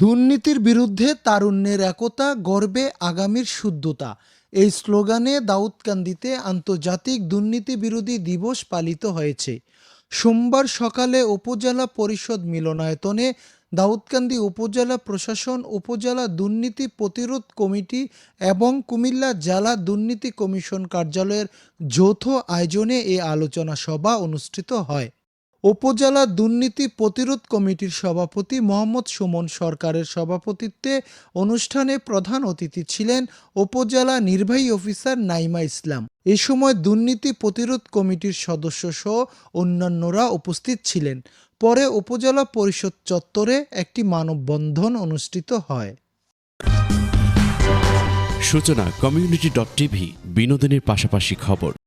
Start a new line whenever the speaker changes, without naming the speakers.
দুর্নীতির বিরুদ্ধে তারুণ্যের একতা, গর্বে আগামীর শুদ্ধতা। এই স্লোগানে দাউদকান্দিতে আন্তর্জাতিক দুর্নীতি বিরোধী দিবস পালিত হয়েছে। সোমবার সকালে উপজেলা পরিষদ মিলনায়তনে দাউদকান্দি উপজেলা প্রশাসন, উপজেলা দুর্নীতি প্রতিরোধ কমিটি এবং কুমিল্লা জেলা দুর্নীতি কমিশন কার্যালয়ের যৌথ আয়োজনে এ আলোচনা সভা অনুষ্ঠিত হয়। উপজেলা দুর্নীতি প্রতিরোধ কমিটির সভাপতি মোহাম্মদ সুমন সরকারের সভাপতিত্বে অনুষ্ঠানে প্রধান অতিথি ছিলেন উপজেলা নির্বাহী অফিসার নাইমা ইসলাম। এ সময় দুর্নীতি প্রতিরোধ কমিটির সদস্য সহ অন্যান্যরা উপস্থিত ছিলেন। পরে উপজেলা পরিষদ চত্বরে একটি মানববন্ধন অনুষ্ঠিত হয়।
সূচনা, কমিউনিটি ডট টিভি, বিনোদনের পাশাপাশি খবর।